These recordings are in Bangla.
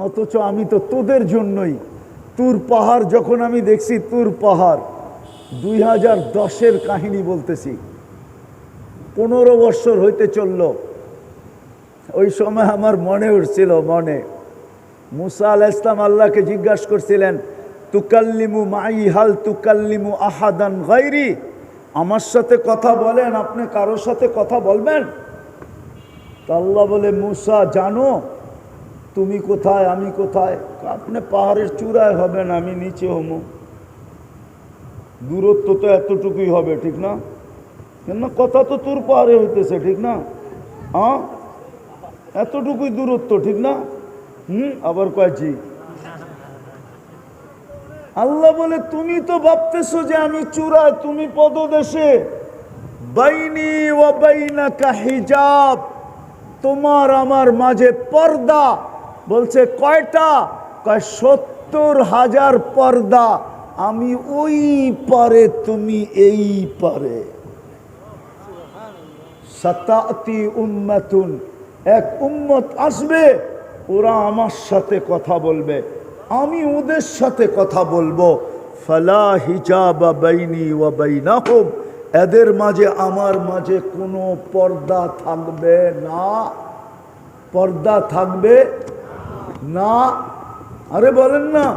অথচ আমি তো তোদের জন্যই। তুর পাহাড় যখন আমি দেখছি, তুর পাহাড়। দুই হাজার দশের কাহিনী বলতেছি। পনেরো বৎসর হইতে চলল। ওই সময় আমার মনে উঠছিল, মনে। মুসা আল ইসলাম আল্লাহকে জিজ্ঞাসা করছিলেন, তুকাল্লিমু মাই, হাল তুকাল্লিমু আহাদান গাইরি আমার সাথে কথা বলেন, আপনি কারোর সাথে কথা বলবেন? আল্লাহ বলে, মুসা, জানো তুমি কোথায়, আমি কোথায়? আপনি পাহাড়ের চূড়ায় হবেন, আমি নিচে হম দূরত্ব তো এতটুকুই হবে, ঠিক না? কেন কথা তো তোর পাহাড়ে হইতেছে, ঠিক না? হ্যাঁ এতটুকুই দূরত্ব, ঠিক না? হুম, আবার কয়েছি আল্লাহ বলে, তুমি তো ভাবতেছো যে আমি চূড়ায়, তুমি পদদেশে। বাইনি তোমার আমার মাঝে পর্দা। বলছে, কয়টা? কয়, সত্তর হাজার পর্দা। আমি ওই পারে, তুমি এই পারে। সাতাতি উম্মাতুন। এক উম্মত আসবে, ওরা আমার সাথে কথা বলবে। আমি ওদের সাথে কথা বলব। ফালা হিজাবা বাইনি ওয়া বাইনাহুম। এদের মাঝে, আমার মাঝে কোনো পর্দা থাকবে না। পর্দা থাকবে না। আরে বলেন না,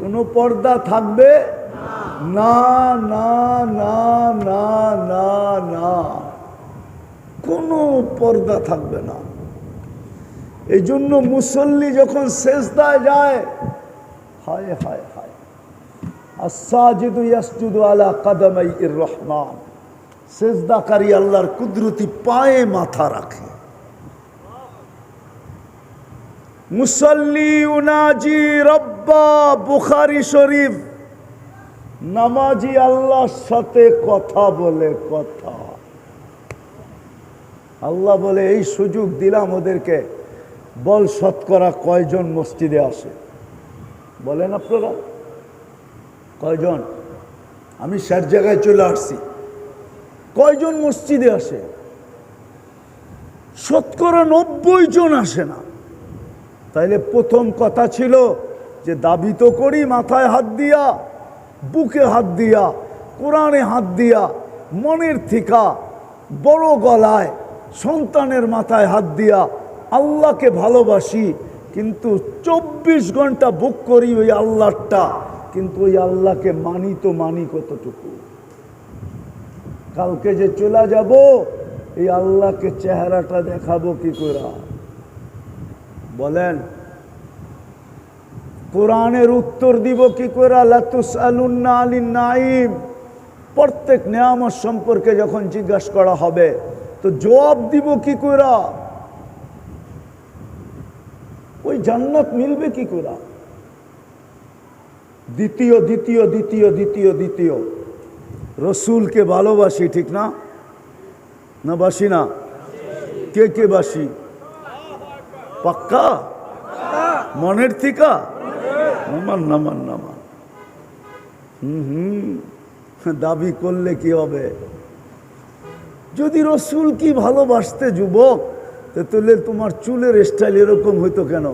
কোনো পর্দা থাকবে? না না না না না না। কোনো পর্দা থাকবে না। এই জন্য মুসল্লি যখন শেষদায় যায়, হায় হায় হায়। আসাজিদু ইয়াসজুদু আলা কাদামাই রহমান। সেজদাকারী আল্লাহর কুদরতি পায়ে মাথা রাখে। মুসল্লি উনাজি রব্বা বুখারি শরীফ, নামাজি আল্লাহর সাথে কথা বলে কথা। আল্লাহ বলে, এই সুযোগ দিলাম ওদেরকে। বল শতকরা কয়জন মসজিদে আসে? বলেন আপনারা। কয়জন? আমি ষাট জায়গায় চলে আসছি। কয়জন মসজিদে আসে? শতকরা নব্বই জন আসে না। তাইলে প্রথম কথা ছিল যে দাবি তো করি, মাথায় হাত দিয়া, বুকে হাত দিয়া, কোরআনে হাত দিয়া, মনের থিকা, বড় গলায়, সন্তানের মাথায় হাত দিয়া আল্লাহকে ভালোবাসি, কিন্তু চব্বিশ ঘণ্টা বুক করি ওই আল্লাহটা কিন্তু ওই আল্লাহকে মানি তো মানি কতটুকু? কালকে যে চলে যাব, এই আল্লাহকে চেহারাটা দেখাবো কি করে? বলেন, কোরআনের উত্তর দিব কি করে? লাতুস আলুন্না আলী নাইম প্রত্যেক নিয়ামত সম্পর্কে যখন জিজ্ঞাসা করা হবে, তো জবাব দিব কি করে? ওই জান্নাত মিলবে কি করে? দ্বিতীয় দ্বিতীয় দ্বিতীয় দ্বিতীয় দ্বিতীয়। রসুলকে ভালোবাসি, ঠিক না? না বাসি না? কে কে বাসি? পাক্কা? মনের থিকা? নামান নামান নামান। হুম হুম। দাবি করলে কি হবে? যদি রসুল কি ভালোবাসতে যুবক তাহলে তোমার চুলের স্টাইল এরকম হইতো কেন?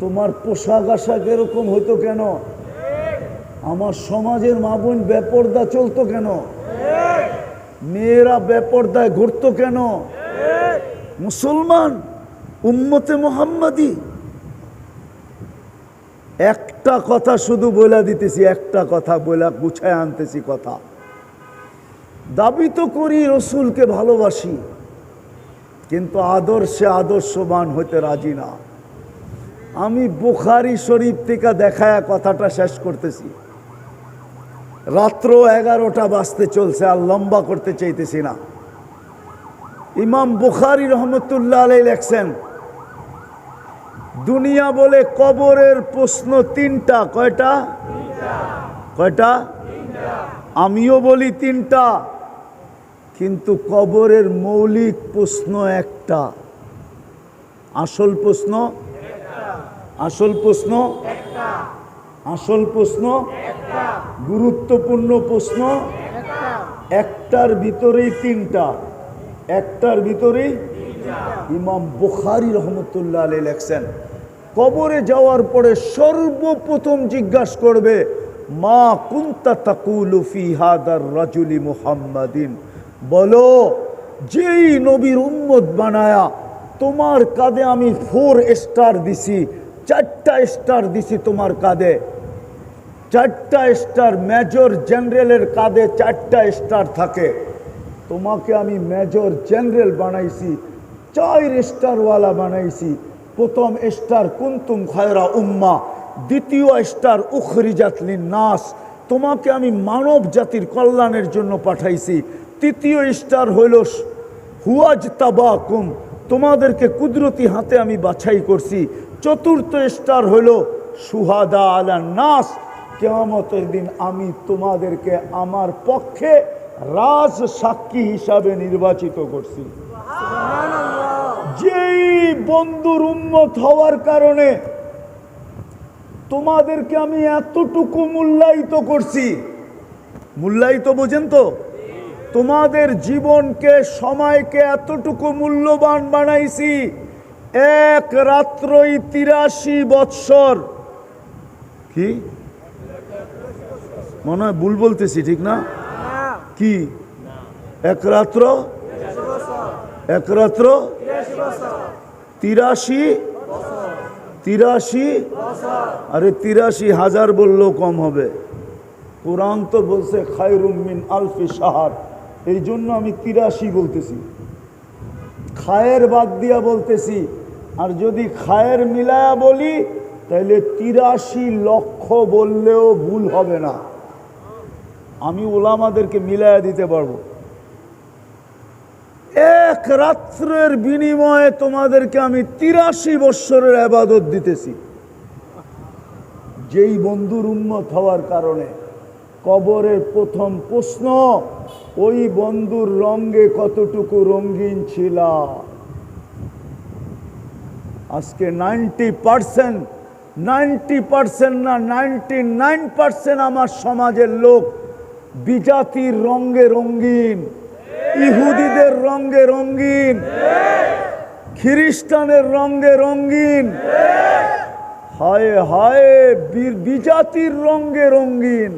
তোমার পোশাক আশাক এরকম হইতো কেন? আমার সমাজের মা বোন বেপর্দা চলতো কেন? মেয়েরা বেপর্দায় ঘুরতো কেন? মুসলমান, উম্মতে মোহাম্মদী। একটা কথা শুধু বলে দিতেছি, একটা কথা বলে গুছায় আনতেছি কথা। দাবি তো করি, রসুলকে ভালোবাসি, কিন্তু আদর্শে আদর্শবান হতে রাজি না। আমি বুখারি শরীফ থেকে দেখায় কথাটা শেষ করতেছি। রাত্র এগারোটা বাজতে চলছে, আর লম্বা করতে চাইতেছি না। ইমাম বুখারি রহমতুল্লাহ আলাই লেখছেন, দুনিয়া বলে কবরের প্রশ্ন তিনটা, কয়টা? কয়টা? আমিও বলি তিনটা, কিন্তু কবরের মৌলিক প্রশ্ন একটা। আসল প্রশ্ন? আসল প্রশ্ন? আসল প্রশ্ন? গুরুত্বপূর্ণ প্রশ্ন? একটার ভিতরেই তিনটা। একটার ভিতরেই ইমাম বুখারি রহমতুল্লাহ আলী লেখছেন, কবরে যাওয়ার পরে সর্বপ্রথম জিজ্ঞাসা করবে, মা কুন্তা তাকুলু ফি হাদার রাজুলি মুহাম্মাদিন? বলো, যেই নবীর উম্মত বানায়া তোমার কাঁধে আমি ফোর স্টার দিছি, চারটা স্টার দিছি তোমার কাঁধে। চারটা স্টার মেজর জেনারেলের কাঁধে চারটা স্টার থাকে। তোমাকে আমি মেজর জেনারেল বানাইছি, চার স্টারওয়ালা বানাইছি। প্রথম স্টার কুন্তুম খয়রা উম্মা, দ্বিতীয় স্টার উখরিজাতলিন নাস তোমাকে আমি মানব জাতির কল্যাণের জন্য পাঠাইছি। তৃতীয় স্টার হইল হুয়াজ তাবাকুম, তোমাদেরকে কুদরতি হাতে আমি বাছাই করছি। চতুর্থ স্টার হইল সুহাদা আলা নাস কেয়ামতের দিন আমি তোমাদেরকে আমার পক্ষে রাজ সাক্ষী হিসাবে নির্বাচিত করছি। যেই বন্ধুর উন্মত হওয়ার কারণে তোমাদেরকে আমি এতটুকু মূল্যায়িত করছি। মূল্যায়িত বোঝেন তো? তোমাদের জীবনকে, সময়কে এতটুকু মূল্যবান বানাইছি, এক রাত্রই তিরাশি বৎসর। কি? মনে হয় ভুল বলতেছি, ঠিক না? কি? এক রাত্র? এক রাত্র? তিরাশি? তিরাশি? আরে তিরাশি হাজার বললেও কম হবে। কোরআন তো বলছে খায়রুমিন আলফি সাহার এই জন্য আমি তিরাশি বলতেছি। খায়ের বাদ দিয়া বলতেছি, আর যদি খায়ের মিলায়া বলি তাহলে তিরাশি লক্ষ বললেও ভুল হবে না। আমি ওলামাদেরকে মিলায়া দিতে পারব। এক রাত্রের বিনিময়ে তোমাদেরকে আমি তিরাশি বৎসরের আবাদত দিতেছি। যেই বন্ধুর উন্মত হওয়ার কারণে কবরের প্রথম প্রশ্ন, ওই বন্ধুর রঙ্গে কতটুকু রঙিন ছিল? আজকে নাইনটি পার্সেন্ট নাইনটি পার্সেন্ট না নাইনটি নাইন পার্সেন্ট আমার সমাজের লোক বিজাতির রঙ্গে রঙ্গিন ইহুদিদের রঙ্গে রঙ্গিন খ্রিস্টানের রঙ্গে রঙ্গিন হায় হায় বিজাতির রঙ্গে রঙ্গিন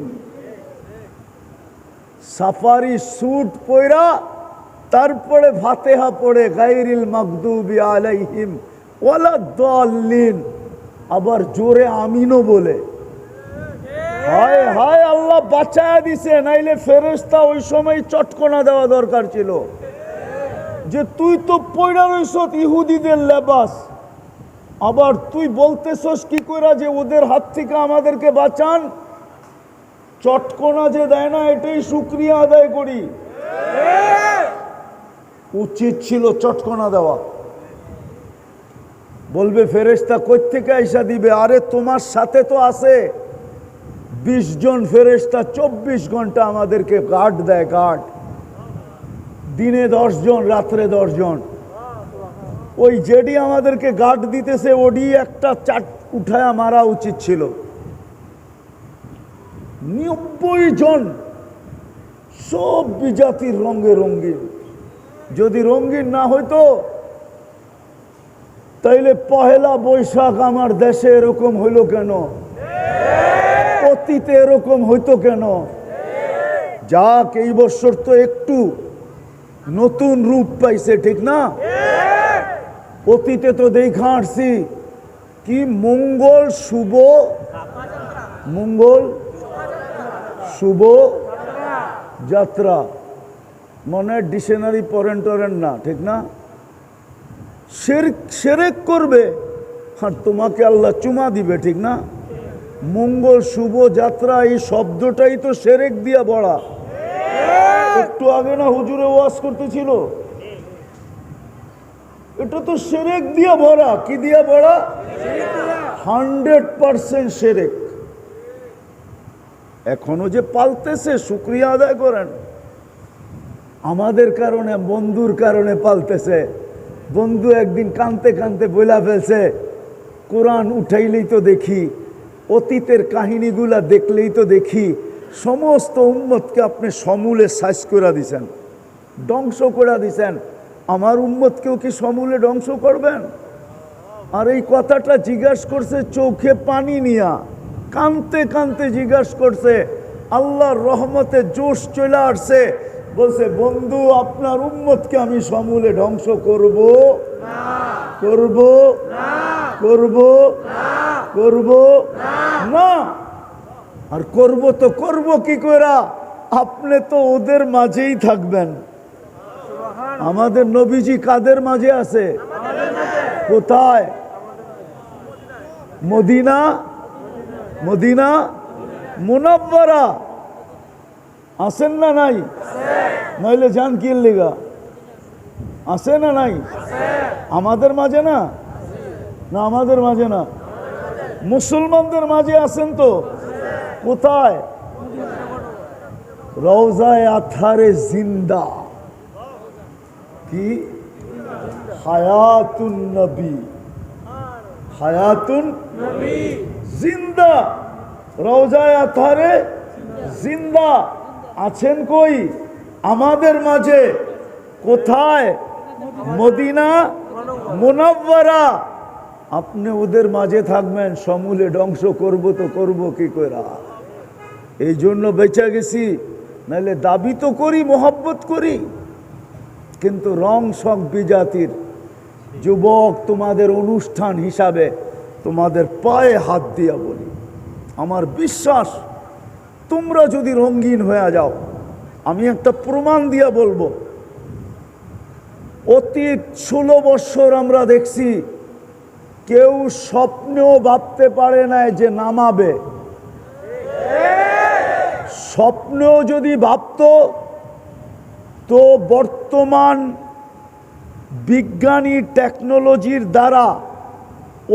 সাফারি স্যুট পয়রা তারপরে ফাতেহা পড়ে গাইরিল মাকদুবি আলাইহিম ওয়ালা দলিন আবার জোরে আমিনও বলে। হায় হায়, আল্লাহ বাঁচায় দিছে, নাইলে ফেরেস্তা ওই সময় চটকনা দেওয়া দরকার ছিল। যে তুই তো পয়রা রইস ইহুদিদের লেবাস, আবার তুই বলতেছস কি কইরা যে ওদের হাত থেকে আমাদেরকে বাঁচান? চটকনা যে দেয় না, এটাই শুক্রিয়া আদায় করি। উচিত ছিল চটকনা দেওয়া। বলবে ফেরেস্তা কই থেকে আইসা দিবে? আরে, তোমার সাথে তো আছে। বিশ জন ফেরেস্তা চব্বিশ ঘণ্টা আমাদেরকে গার্ড দেয় গার্ড দিনে দশ জন, রাত্রে দশ জন। ওই যেডি আমাদেরকে গার্ড দিতেছে, ওডি একটা চাট উঠায়া মারা উচিত ছিল। নব্বই জন, সব বিজাতির রঙে রঙিন। যদি রঙিন না হইতো, তাইলে পহেলা বৈশাখ আমার দেশে এরকম হইল কেন? অতীতে এরকম হইতো কেন? যাক, এই বছর তো একটু নতুন রূপ পাইছে, ঠিক না? অতীতে তো দেখা আসছি। কি মঙ্গল শুভ? মঙ্গল শুভ যাত্রা। মনে ডিকশনারি পড়েন টরেন না, ঠিক না? সেরেক করবে, আর তোমাকে আল্লাহ চুমা দিবে, ঠিক না? মঙ্গল শুভ যাত্রা, এই শব্দটাই তো সেরেক দিয়া বড়া। একটু আগে না হুজুরে ওয়াজ করতেছিল। এটা তো সেরেক দিয়া ভরা কি দিয়া ভরা হান্ড্রেড পার্সেন্ট সেরেক। এখনও যে পালতেছে, শুক্রিয়া আদায় করেন। আমাদের কারণে, বন্ধুর কারণে পালতেছে। বন্ধু একদিন কানতে কানতে বইলা ফেলছে। কোরআন উঠাইলেই তো দেখি অতীতের কাহিনীগুলা দেখলেই তো দেখি সমস্ত উম্মতকে আপনি সমূলে সাইজ করে দিছেন ধ্বংস করে দিছেন। আমার উম্মতকেও কি সমূলে ধ্বংস করবেন? আর এই কথাটা জিজ্ঞাসা করছে চোখে পানি নিয়া কানতে কানতে জিজ্ঞাসা করছে আল্লাহর রহমতে জোশ চলে আসছে। বলছে বন্ধু আপনার উম্মতকে আমি সমূলে ধ্বংস করব। করব। করব। করব। না। আর করব তো করব কি করে আপনি তো ওদের মাঝেই থাকবেন। আমাদের নবীজি কাদের মাঝে আছে? কোথায়? মদিনা? মদিনা? মুনাব্বারা? আসেন না নাই? নইলে যান কি লিগা। আছে না নাই? আমাদের মাঝে না? না, আমাদের মাঝে না। মুসলমানদের মাঝে আছেন তো? কোথায়? রওজায় আথারে জিন্দা। কি? হায়াতুন নবী। হায়াতুন জিন্দা। রওজায় আথারে জিন্দা। আছেন কই? আমাদের মাঝে। কোথায়? মদিনা মুনাব্বারা আপনি ওদের মাঝে থাকবেন, সমূলে ধ্বংস করব তো করব কি করে এই জন্য বেঁচে গেছি, নাহলে দাবি তো করি, মোহাব্বত করি। কিন্তু রং সং বিজাতির যুবক তোমাদের অনুষ্ঠান হিসাবে তোমাদের পায়ে হাত দিয়া বলি। আমার বিশ্বাস, তোমরা যদি রঙিন হয়ে যাও, আমি একটা প্রমাণ দিয়া বলব। অতীত ষোলো বৎসর আমরা দেখছি কেউ স্বপ্নেও ভাবতে পারে না যে নামাবে। স্বপ্নেও যদি ভাবতো, তো বর্তমান বিজ্ঞানী টেকনোলজির দ্বারা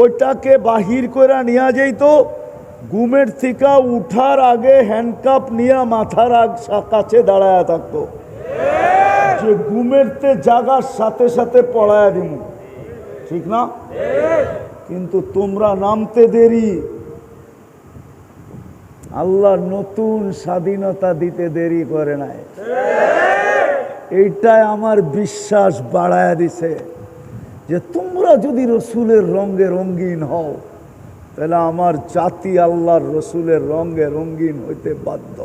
ওইটাকে বাহির করে নেওয়া যেত ঘুমের থেকে উঠার আগে হ্যান্ডকাপ নিয়ে মাথার আগ কাছে দাঁড়ায় থাকতো। যে ঘুমেরতে জাগার সাথে সাথে পড়ায় দিব ঠিক না? কিন্তু তোমরা নামতে দেরি। আল্লাহ নতুন স্বাধীনতা দিতে দেরি করে নাই। এইটাই আমার বিশ্বাস বাড়ায় দিছে যে তোমরা যদি রসুলের রঙে রঙ্গিন হও, তাহলে আমার জাতি আল্লাহর রসুলের রঙে রঙ্গিন হইতে বাধ্য।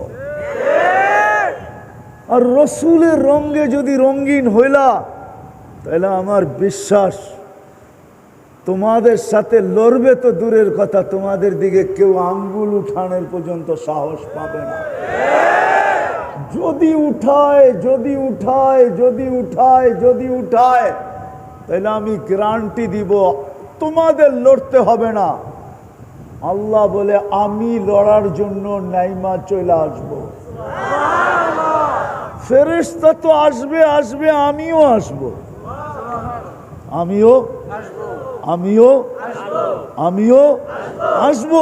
আর রসুলের রঙে যদি রঙ্গিন হইলা, তাহলে আমার বিশ্বাস তোমাদের সাথে লড়বে তো দূরের কথা, তোমাদের দিকে কেউ আঙ্গুল উঠানোর পর্যন্ত সাহস পাবে না। যদি উঠায় যদি উঠায় যদি উঠায় যদি উঠায়, তাহলে আমি গ্যারান্টি দিব, তোমাদের লড়তে হবে না। আল্লাহ বলে, আমি লড়ার জন্য নাইমা চলে আসব। ফেরেশতা তো আসবে আসবে, আমিও আসব। আমিও আমিও আমিও আসব।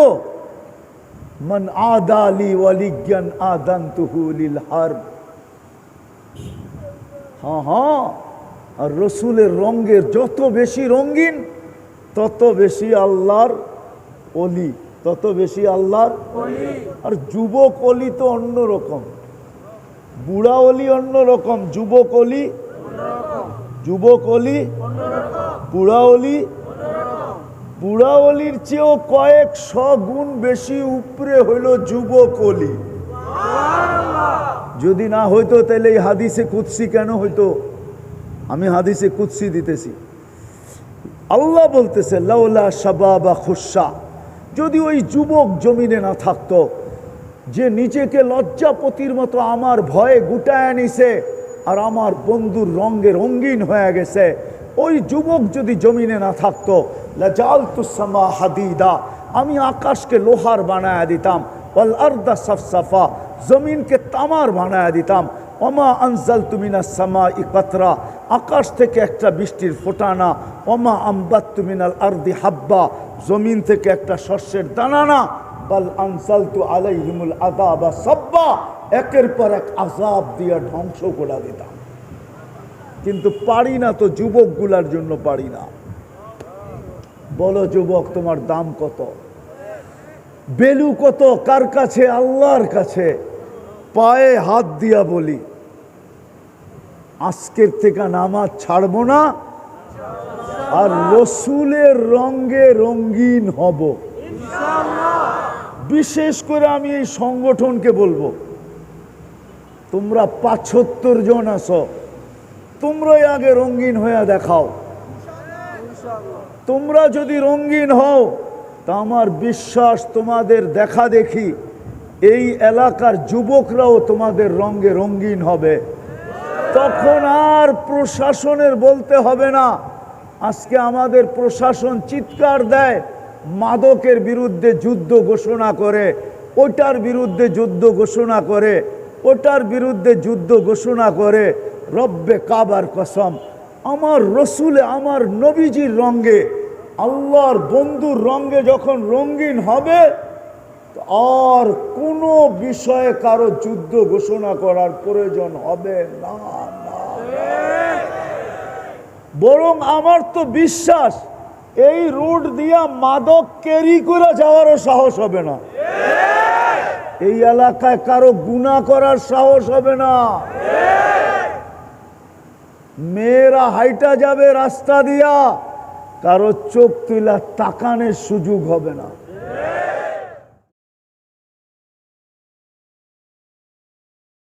মান আদালি ওয়ালিজ্ঞান আদান তুহুলিল হার। হ্যাঁ হ্যাঁ। আর রসুলের রঙ্গের যত বেশি রঙ্গিন তত বেশি আল্লাহর অলি তত বেশি আল্লাহর আর যুবক অলি তো অন্যরকম বুড়া অলি অন্যরকম যুবক অলি যুবক অলি বুড়া অলি বুড়া চেয়েও কয়েক শ গুণ বেশি উপরে হইল যুবক অলি। যদি না হইতো, তাহলে এই হাদিসে কুৎসি কেন হইতো? আমি হাদিসে কুৎসি দিতেছি। আল্লাহ বলতেছে, লাউলা সাবা বা খুশা যদি ওই যুবক জমিনে না থাকতো, যে নিজেকে লজ্জাপতির মতো আমার ভয়ে গুটায় নিছে আর আমার বন্ধুর রঙ্গে রঙ্গিন হয়ে গেছে, ওই যুবক যদি জমিনে না থাকতো লাজাল হাদিদা। আমি আকাশকে লোহার বানায় দিতাম, ওয়াল আর্দা সফসফা, জমিনকে তামার বানায় দিতাম। ওমা আনজাল তুমিনা সামা ই কাতরা আকাশ থেকে একটা বৃষ্টির ফোটানা। ওমা আম্বাত তুমিনাল আর্দি হাব্বা, জমিন থেকে একটা শস্যের দানানা। বাল আনসাল তু আলাইহিমুল আদাবা সব্বা, একের পর এক আজাব দিয়ে ধ্বংস করে দিতাম। কিন্তু পারি না তো যুবকগুলার জন্য পারি না। বলো যুবক, তোমার দাম কত? বেলু কত? কার কাছে? আল্লাহর কাছে। পায়ে হাত দিয়া বলি, আজকের থেকে নামাজ ছাড়বো না, আর রসুলের রঙ্গে রঙ্গিন হব। বিশেষ করে আমি এই সংগঠনকে বলব, তোমরা পাঁচত্তর জন আছো, তোমরাই আগে রঙ্গিন হয়ে দেখাও। তোমরা যদি রঙ্গিন হও, তা আমার বিশ্বাস তোমাদের দেখা দেখি। এই এলাকার যুবকরাও তোমাদের রঙ্গে রঙ্গিন হবে। তখন আর প্রশাসনের বলতে হবে না। আজকে আমাদের প্রশাসন চিৎকার দেয়, মাদকের বিরুদ্ধে যুদ্ধ ঘোষণা করে, ওটার বিরুদ্ধে যুদ্ধ ঘোষণা করে, ওটার বিরুদ্ধে যুদ্ধ ঘোষণা করে, রব্বে কাবার কসম, আমার রসুলে, আমার নবীজির রঙ্গে আল্লাহর বন্ধুর রঙ্গে যখন রঙ্গিন হবে আর কোনো বিষয়ে কারও যুদ্ধ ঘোষণা করার প্রয়োজন হবে না। বরং আমার তো বিশ্বাস, এই রুট দিয়া মাদক ক্যারি করে যাওয়ারও সাহস হবে না। এই এলাকায় কারও গুণা করার সাহস হবে না। মেয়েরা হাইটা যাবে রাস্তা দিয়া। কারও চোখ তুলা তাকানের সুযোগ হবে না।